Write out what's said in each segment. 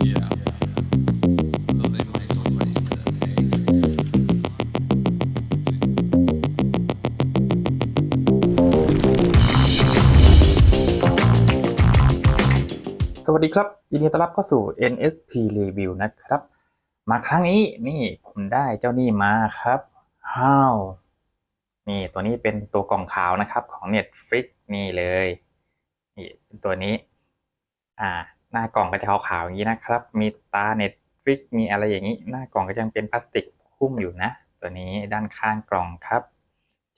สวัสดีครับ ยินดีต้อนรับเข้าสู่ NSP Review นะครับ มาครั้งนี้นี่ผมได้เจ้านี่มาครับ How นี่ตัวนี้เป็นตัวกล่องขาวนะครับของ Netflix นี่เลยนี่เป็นตัวนี้ อ่า หน้ากล่องก็จะขาวๆอย่างนี้นะครับ มีตา Netflix มีอะไรอย่างนี้ หน้ากล่องก็ยังเป็นพลาสติกหุ้มอยู่นะ ตัวนี้ด้านข้างกล่องครับ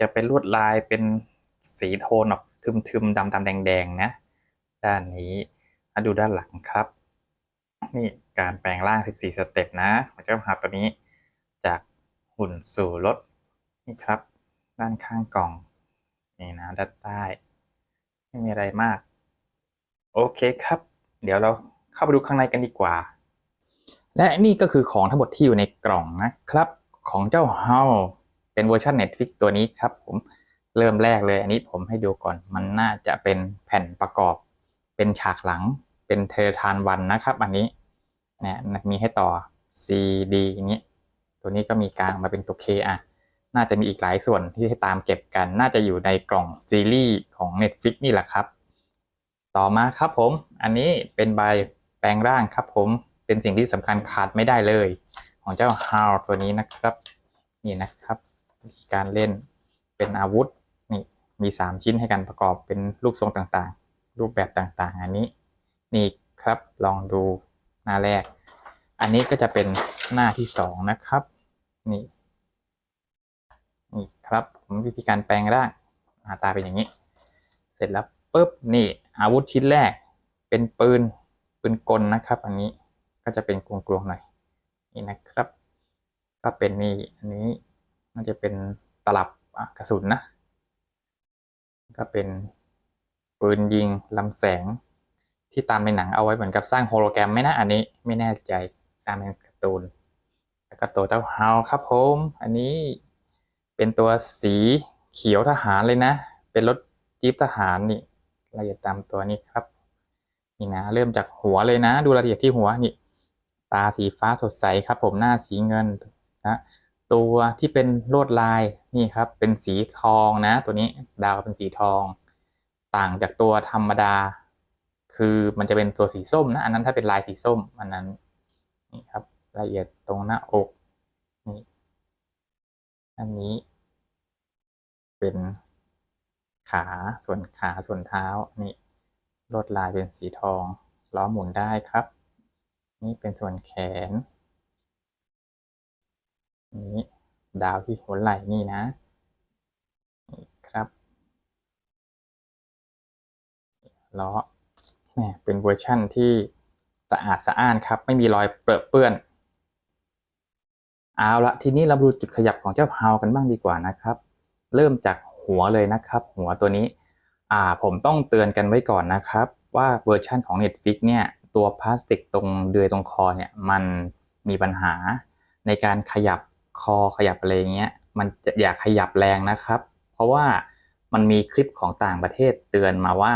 จะเป็นลวดลายเป็นสีโทนออกทึมๆดำๆแดงๆนะ ด้านนี้มาดูด้านหลังครับ นี่การแปลงร่าง 14 สเต็ปนะมันจะพาตัวนี้จากหุ่นสู่รถนี่ครับ ด้านข้างกล่อง นี่นะด้านใต้ ไม่มีอะไรมาก โอเคครับ เดี๋ยวเราเข้าไปดูข้างในกันดีกว่า และนี่ก็คือของทั้งหมดที่อยู่ในกล่องนะครับ ของเจ้าเฮาเป็นเวอร์ชัน Netflix ตัวนี้ครับผมเริ่มแรกเลย อันนี้ผมให้ดูก่อนมันน่าจะเป็นแผ่นประกอบ เป็นฉากหลังเป็นเทเลทานวันนะครับ อันนี้เนี่ยมีให้ต่อ CD นี้ตัวนี้ก็มีกลางมาเป็นตัว K อะน่าจะมีอีกหลายส่วนที่ให้ตามเก็บกัน น่าจะอยู่ในกล่องซีรีส์ของ Netflix นี่แหละครับ ต่อมาครับผม อันนี้เป็นใบแปลงร่างครับผม เป็นสิ่งที่สำคัญขาดไม่ได้เลย ของเจ้า How ตัวนี้นะครับ นี่นะครับวิธีการเล่นเป็นอาวุธนี่มี 3 ชิ้นให้กันประกอบเป็นรูปทรงต่างๆ รูปแบบต่างๆ อันนี้ นี่ครับลองดูหน้าแรก อันนี้ก็จะเป็นหน้าที่สองนะครับ นี่นี่ครับผมวิธีการแปลงร่างหน้าตาเป็นอย่างนี้ เสร็จแล้วปุ๊บนี่ อาวุธชิ้นแรกเป็นปืนปืนกลนะครับ อันนี้ก็จะเป็นกลวงๆหน่อยนี่นะครับ ก็เป็นนี่อันนี้มันจะเป็นตลับกระสุนนะ ก็เป็นปืนยิงลำแสงที่ตามในหนังเอาไว้เหมือนกับสร้างโฮโลแกรมไหมนะอันนี้ไม่แน่ใจตามในการ์ตูน แล้วก็ตัวเจ้าฮาวครับผมอันนี้เป็นตัวสีเขียวทหารเลยนะ เป็นรถจี๊ปทหารนี่ ละเอียดตามตัวนี้ครับ นี่นะ เริ่มจากหัวเลยนะ ดูรายละเอียดที่หัวนี่ ตาสีฟ้าสดใสครับ ผมหน้าสีเงินนะตัวที่เป็นลวดลายนี่ครับ เป็นสีทองนะ ตัวนี้ดาวเป็นสีทอง ต่างจากตัวธรรมดา คือมันจะเป็นตัวสีส้มนะ อันนั้นถ้าเป็นลายสีส้มอันนั้นนี่ครับรายละเอียดตรงหน้าอกนี่อันนี้เป็น ขาส่วนขาส่วนเท้านี่ลวดลายเป็นสีทองล้อหมุนได้ครับ นี่เป็นส่วนแขน นี้ดาวที่หัวไหล่นี่นะนี่ครับล้อแหมเป็นเวอร์ชั่นที่สะอาดสะอ้านครับ ไม่มีรอยเปรอะเปื้อน เอาละทีนี้เราดูจุดขยับของเจ้าเฮากันบ้างดีกว่านะครับ เริ่มจาก หัวเลยนะครับ หัวตัวนี้อ่าผมต้องเตือนกันไว้ก่อนนะครับ ว่าเวอร์ชั่นของ Netflix เนี่ยตัวพลาสติกตรงเดือยตรงคอเนี่ยมันมีปัญหาในการขยับคอขยับอะไรเงี้ยมันจะอย่าขยับแรงนะครับ เพราะว่ามันมีคลิปของต่างประเทศเตือนมาว่า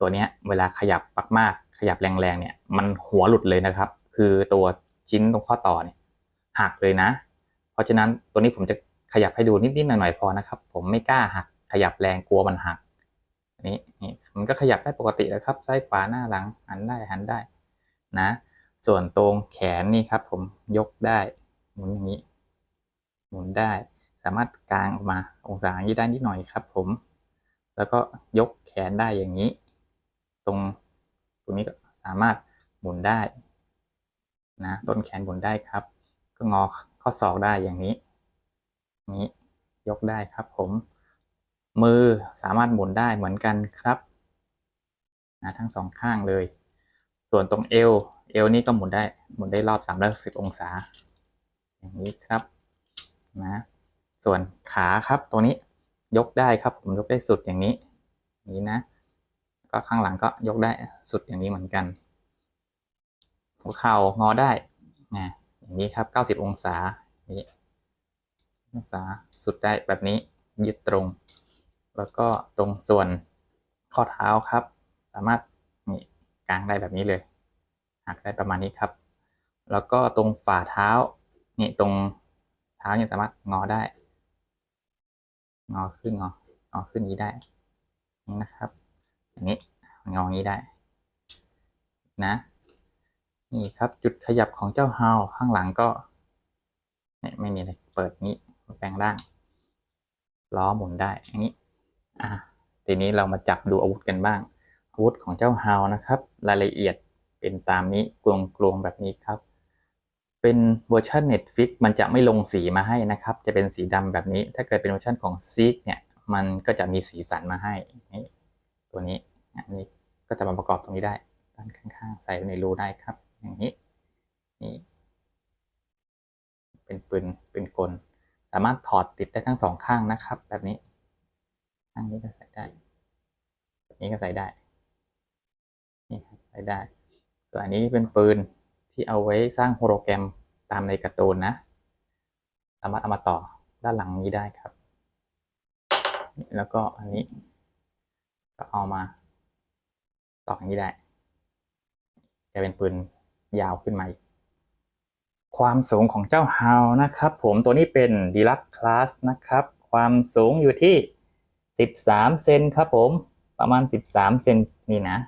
ตัวเนี้ยเวลาขยับมากๆขยับแรงๆเนี่ยมันหัวหลุดเลยนะครับ คือตัวชิ้นตรงข้อต่อเนี่ยหักเลยนะ เพราะฉะนั้นตัวนี้ผมจะ ขยับให้ดูนิดๆหน่อยๆพอนะครับ ผมไม่กล้าหัก ขยับแรงกลัวมันหักนี่นี่มันก็ขยับได้ปกติแล้วครับซ้ายขวาหน้าหลังหันได้หันได้นะ ส่วนตรงแขนนี่ครับ ผมยกได้หมุนอย่างนี้ หมุนได้ สามารถกางออกมาองศาอย่างนี้ได้นิดหน่อยครับ ผม แล้วก็ยกแขนได้อย่างนี้ ตรงตรงนี้ก็สามารถหมุนได้นะต้นแขนหมุนได้ครับ ก็งอข้อศอกได้อย่างนี้ นี้ยกได้ครับผม มือสามารถหมุนได้เหมือนกันครับนะทั้งสองข้างเลย ส่วนตรงเอว เอวนี่ก็หมุนได้หมุนได้รอบ360อยสิบองศา อย่างนี้ครับนะส่วนขาครับตัวนี้ยกได้ครับผมยกได้สุดอย่างนี้อย่างนี้นะ ก็ข้างหลังก็ยกได้สุดอย่างนี้เหมือนกันหัวเข่างอได้นะอย่างนี้ครับ 90 องศานี้ องศาสุดได้แบบนี้ยึดตรง แล้วก็ตรงส่วนข้อเท้าครับ สามารถนี่กางได้แบบนี้เลยหักได้ประมาณนี้ครับ แล้วก็ตรงฝ่าเท้านี่ตรงเท้าเนี่ยสามารถงอได้ งอขึ้นงองอขึ้นงนี้ได้นี่นะครับอย่างนี้งองี้ได้ นะ นี่ครับจุดขยับของเจ้าเฮาข้างหลังก็เนี่ยไม่มีอะไรเปิดนี้ แปลงร่าง ล้อหมุนได้อย่างนี้อะทีนี้เรามาจับดูอาวุธกันบ้าง อาวุธของเจ้าฮาวนะครับ รายละเอียดเป็นตามนี้กลวงกลวงๆแบบนี้ครับ เป็นเวอร์ชัน Netflix มันจะไม่ลงสีมาให้นะครับ จะเป็นสีดำแบบนี้ ถ้าเกิดเป็นเวอร์ชันของ z e e k เนี่ย มันก็จะมีสีสันมาให้นี่ตัวนี้อันนี้ก็จะมาประกอบตรงนี้ได้ด้านข้างๆ ใส่ไว้ในรูได้ครับ อย่างนี้นี่เป็นปืนเป็นกลามารถถอดติดได้ทั้งสองข้างนะครับ แบบนี้ข้างนี้ก็ใส่ได้แบบนี้ก็ใส่ได้นี่ครับใส่ได้ ส่วนอันนี้เป็นปืนที่เอาไว้สร้างโฮโลแกรมตามในการ์ตูนนะ สามารถเอามาต่อด้านหลังนี้ได้ครับ แล้วก็อันนี้ ก็เอามาต่ออย่างนี้ได้จะเป็นปืนยาวขึ้นมาอีก ความสูงของเจ้าฮาวนะครับ ผมตัวนี้เป็นดีลักคลาสนะครับ ความสูงอยู่ที่ 13 เซนครับผม ประมาณ 13 เซนนี่นะ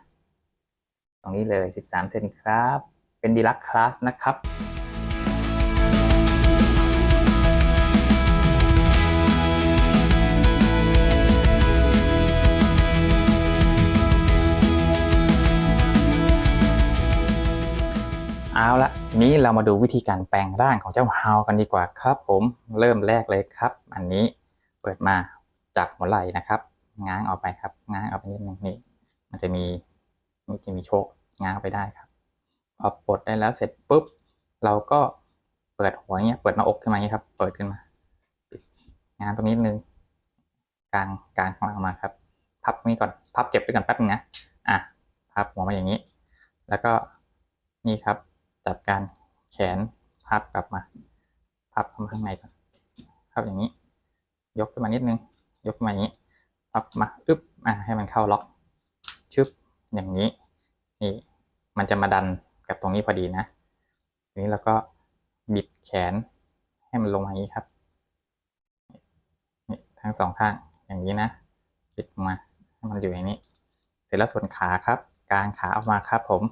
ตรงนี้เลย 13 เซนครับ เป็นดีลักคลาสนะครับเอาละ ทีนี้เรามาดูวิธีการแปลงร่างของเจ้าฮาวกันดีกว่าครับ ผมเริ่มแรกเลยครับ อันนี้เปิดมาจับหัวไหล่นะครับ ง้างออกไปครับ ง้างออกไปนิดนึงนี่มันจะมีมันจะมีโชคง้างไปได้ครับพอปลดได้แล้วเสร็จปุ๊บ เราก็เปิดหัวเนี้ยเปิดหน้าอกขึ้นมาอย่างนี้ครับ เปิดขึ้นมา งางตรงนี้นิดนึงกลางกลางของเรามาครับ พับนี้ก่อนพับเก็บไปก่อนแป๊บนึงนะอะพับหัวมาอย่างนี้ แล้วก็นี่ครับ จัดการแขนพับกลับมา พับเข้ามาข้างในก่อนพับอย่างนี้ ยกขึ้นมานิดนึง ยกขึ้นมาอย่างนี้ พับมาอึ๊บอะให้มันเข้าล็อก ชึบ อย่างนี้ นี่ มันจะมาดันกับตรงนี้พอดีนะ ทีนี้เราก็บิดแขนให้มันลงมาอย่างนี้ครับ นี่ทั้งสองข้าง อย่างนี้นะ บิดมา ให้มันอยู่อย่างนี้ เสร็จแล้วส่วนขาครับ กางขาออกมาครับผม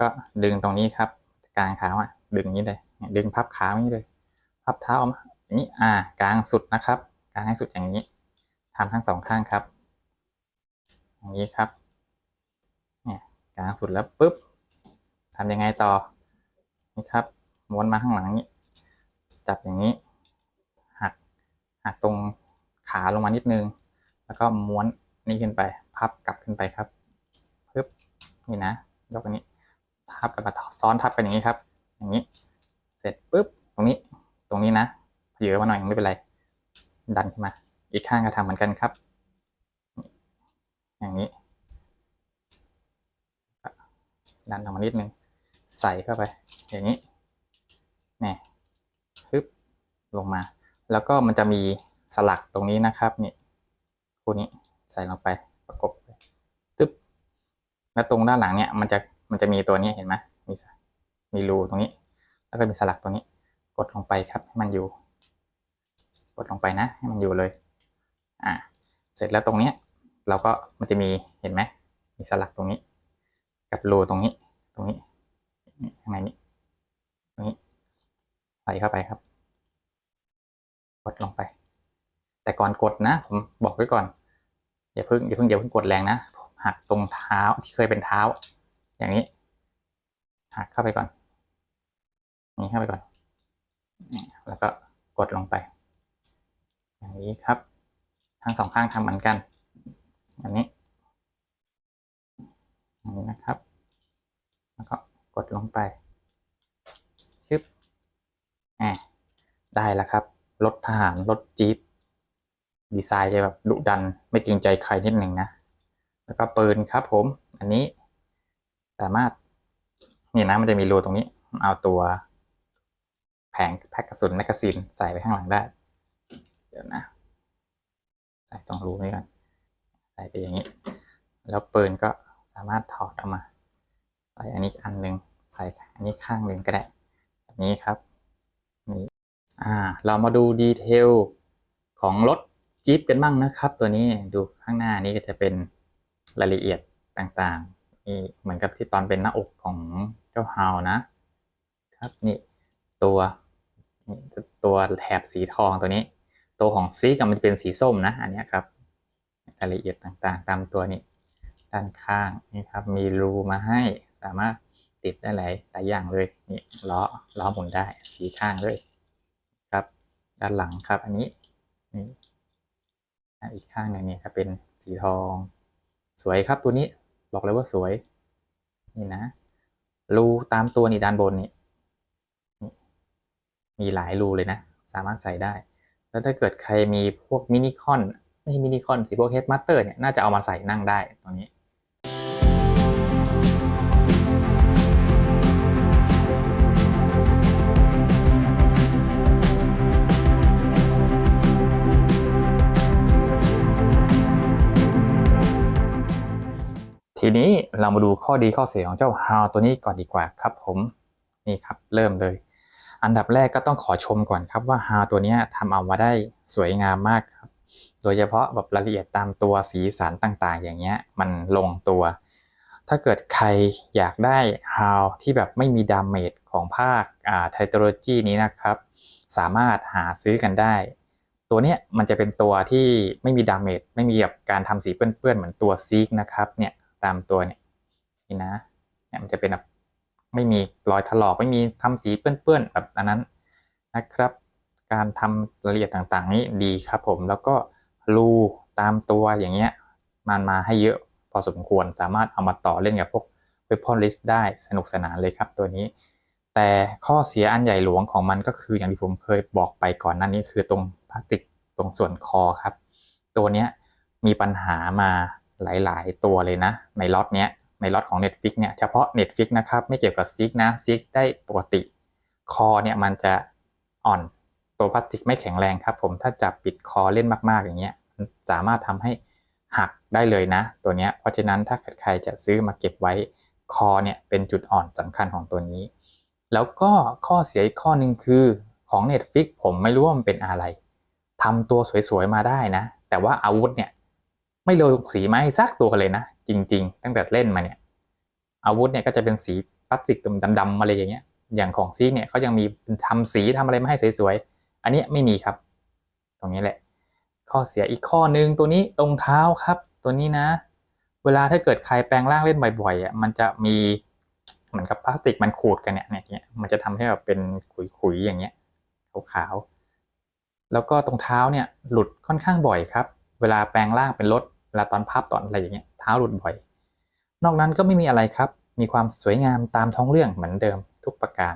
ก็ดึงตรงนี้ครับ กลางขาอะดึงนี้เลยดึงพับขาอย่างนี้เลย พับเท้าออกมาอย่างนี้อ่ากลางสุดนะครับกลางให้สุดอย่างนี้ทำทั้งสองข้างครับอย่างนี้ครับเนี่ยกลางสุดแล้วปุ๊บทำยังไงต่อนี่ครับม้วนมาข้างหลังนี้ จับอย่างนี้ หักหักตรงขาลงมานิดนึง แล้วก็ม้วนนี่ขึ้นไป พับกลับขึ้นไปครับปึ๊บนี่นะยกอันนี้ ทับกันมาซ้อนทับกันอย่างนี้ครับ อย่างนี้ เสร็จปุ๊บตรงนี้ ตรงนี้นะเยอะมาหน่อยไม่เป็นไร ดันขึ้นมา อีกข้างก็ทำเหมือนกันครับ อย่างนี้ดันออกมานิดนึงใส่เข้าไป อย่างนี้นี่ปึ๊บลงมา แล้วก็มันจะมีสลักตรงนี้นะครับนี่คู่นี้ใส่ลงไปประกบไปตึ๊บแล้วตรงด้านหลังเนี่ยมันจะ มันจะมีตัวนี้เห็นไหมมีสมีรูตรงนี้ แล้วก็มีสลักตรงนี้ กดลงไปครับให้มันอยู่ กดลงไปนะ ให้มันอยู่เลย อ่า เสร็จแล้วตรงเนี้ย เราก็มันจะมีเห็นไหมมีสลักตรงนี้ กับรูตรงนี้ ตรงนี้ข้างในนี้ตรงนี้ใส่เข้าไปครับ กดลงไป แต่ก่อนกดนะ ผมบอกไว้ก่อนอย่าเพิ่งอย่าเพิ่งอย่าเพิ่งกดแรงนะหักตรงเท้าที่เคยเป็นเท้า อย่างนี้หักเข้าไปก่อนนี่เข้าไปก่อน แล้วก็กดลงไป อย่างนี้ครับ ทั้งสองข้างทำเหมือนกันอย่างนี้อย่างนี้นะครับ แล้วก็กดลงไปชึบแหมได้แล้วครับ รถทหาร รถจี๊ปดีไซน์จะแบบดุดัน ไม่เกรงใจใครนิดหนึ่งนะ แล้วก็ปืนครับผม อันนี้ สามารถนี่นะมันจะมีรูตรงนี้ เอาตัวแผงแพ็กกระสุนแมกกาซีนใส่ไว้ข้างหลังได้ เดี๋ยวนะ ใส่ตรงรูนี้ก่อนใส่ไปอย่างนี้ แล้วปืนก็สามารถถอดออกมา ใส่อันนี้อันหนึ่งใส่อันนี้ข้างหนึ่งก็ได้แบบนี้ครับนี่อ่า เรามาดูดีเทลของรถจี๊ปกันบ้างนะครับ ตัวนี้ดูข้างหน้านี้ก็จะเป็นรายละเอียดต่างๆ เหมือนกับที่ตอนเป็นหน้าอกของเจ้าฮาวนะครับนี่ตัวนี่ตัวแถบสีทองตัวนี้ ตัวของซีกับมันเป็นสีส้มนะอันนี้ครับรายละเอียดต่างๆ ตามตัวนี้ด้านข้างนี่ครับมีรูมาให้สามารถติดได้หลายหลายอย่างเลยนี่ล้อล้อหมุนได้สีข้างเลยครับ ด้านหลังครับ อันนี้นี่อีกข้างหนึ่งนี่ครับเป็นสีทอง สวยครับตัวนี้ บอกเลยว่าสวย นี่นะ รูตามตัวนี่ด้านบนนี่ มีหลายรูเลยนะ สามารถใส่ได้ แล้วถ้าเกิดใครมีพวกมินิคอน ไม่ใช่มินิคอนสิพวกเฮดมาสเตอร์เนี่ย น่าจะเอามาใส่นั่งได้ตรงนี้ ทีนี้เรามาดูข้อดีข้อเสียของเจ้า How ตัวนี้ก่อนดีกว่าครับผมนี่ครับเริ่มเลย อันดับแรกก็ต้องขอชมก่อนครับว่า How ตัวนี้ทำเอามาได้สวยงามมากครับ โดยเฉพาะแบบรายละเอียดตามตัวสีสันต่างๆ อย่างเงี้ยมันลงตัว ถ้าเกิดใครอยากได้ How ที่แบบไม่มีดามเมจของภาคอ่าไทโทโลจีนี้นะครับ สามารถหาซื้อกันได้ตัวเนี้ยมันจะเป็นตัวที่ไม่มีดาเมจไม่มีแบบการทำสีเปื้อนๆเหมือนตัวซีกนะครับเนี่ย ตามตัวเนี่ยนี่นะเนี่ยมันจะเป็นแบบไม่มีรอยถลอกไม่มีทำสีเปื้อนๆแบบอันนั้นนะครับ การทำรายละเอียดต่างๆ นี้ดีครับผมแล้วก็รูตามตัวอย่างเงี้ยมันมาให้เยอะพอสมควรสามารถเอามาต่อเล่นกับพวก Weapon List ได้สนุกสนานเลยครับตัวนี้ แต่ข้อเสียอันใหญ่หลวงของมันก็คืออย่างที่ผมเคยบอกไปก่อนหน้านี้คือตรงพลาสติกตรงส่วนคอครับ ตัวเนี้ยมีปัญหามา หลาย ๆ ตัวเลยนะ ในล็อตเนี้ยในล็อตของ Netflix เนี่ยเฉพาะ Netflix นะครับ ไม่เกี่ยวกับซิกนะซิกได้ปกติ คอเนี่ยมันจะอ่อนตัวพลาสติกไม่แข็งแรงครับผมถ้าจับปิดคอเล่นมาก ๆ อย่างเงี้ยสามารถทำให้หักได้เลยนะ ตัวเนี้ยเพราะฉะนั้นถ้าใครจะซื้อมาเก็บไว้คอเนี่ยเป็นจุดอ่อนสำคัญของตัวนี้ แล้วก็ข้อเสียอีกข้อหนึ่งคือของ Netflix ผมไม่รู้ว่ามันเป็นอะไรทำตัวสวย ๆ มาได้นะ แต่ว่าอาวุธเนี่ย ไม่โรยสีมาให้ซักตัวเลยนะ จริง ๆ ตั้งแต่เล่นมาเนี่ย อาวุธเนี่ยก็จะเป็นสีพลาสติกดำๆอะไรอย่างเงี้ย อย่างของซีเนี่ยเขายังมีทำสีทำอะไรมาให้สวยๆ อันนี้ไม่มีครับ ตรงนี้แหละ ข้อเสียอีกข้อหนึ่งตัวนี้ตรงเท้าครับ ตัวนี้นะ เวลาถ้าเกิดใครแปลงร่างเล่นบ่อยๆอะมันจะมีเหมือนกับพลาสติกมันขูดกันเนี่ยเนี่ยมันจะทำให้แบบเป็นขุยๆอย่างเงี้ยขาวๆแล้วก็ตรงเท้าเนี่ยหลุดค่อนข้างบ่อยครับ เวลาแปลงร่างเป็นรถ เวลาตอนพับตอนอะไรอย่างเงี้ยเท้าหลุดบ่อย นอกนั้นก็ไม่มีอะไรครับ มีความสวยงามตามท้องเรื่องเหมือนเดิมทุกประการ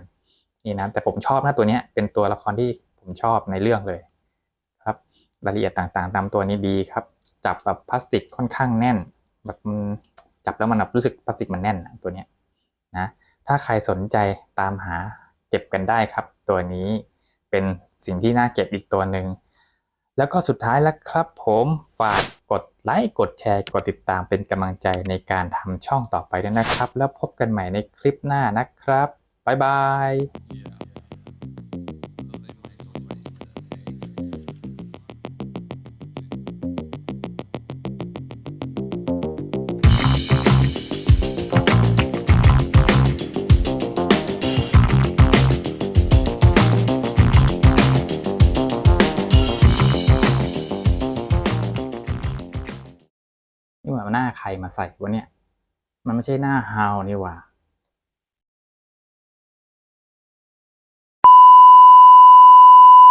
นี่นะแต่ผมชอบนะตัวเนี้ยเป็นตัวละครที่ผมชอบในเรื่องเลยครับรายละเอียดต่างๆ ตามตัวนี้ดีครับ จับแบบพลาสติกค่อนข้างแน่น แบบจับแล้วมันแบบรู้สึกพลาสติกมันแน่นตัวเนี้ยนะถ้าใครสนใจตามหาเก็บกันได้ครับ ตัวนี้เป็นสิ่งที่น่าเก็บอีกตัวหนึ่งแล้วก็สุดท้ายแล้วครับผมฝาก กดไลค์ กดแชร์ กดติดตามเป็นกำลังใจในการทำช่องต่อไปด้วยนะครับ แล้วพบกันใหม่ในคลิปหน้านะครับ บ๊ายบาย มาใส่วะเนี่ย มันไม่ใช่หน้าฮาวนี่หว่า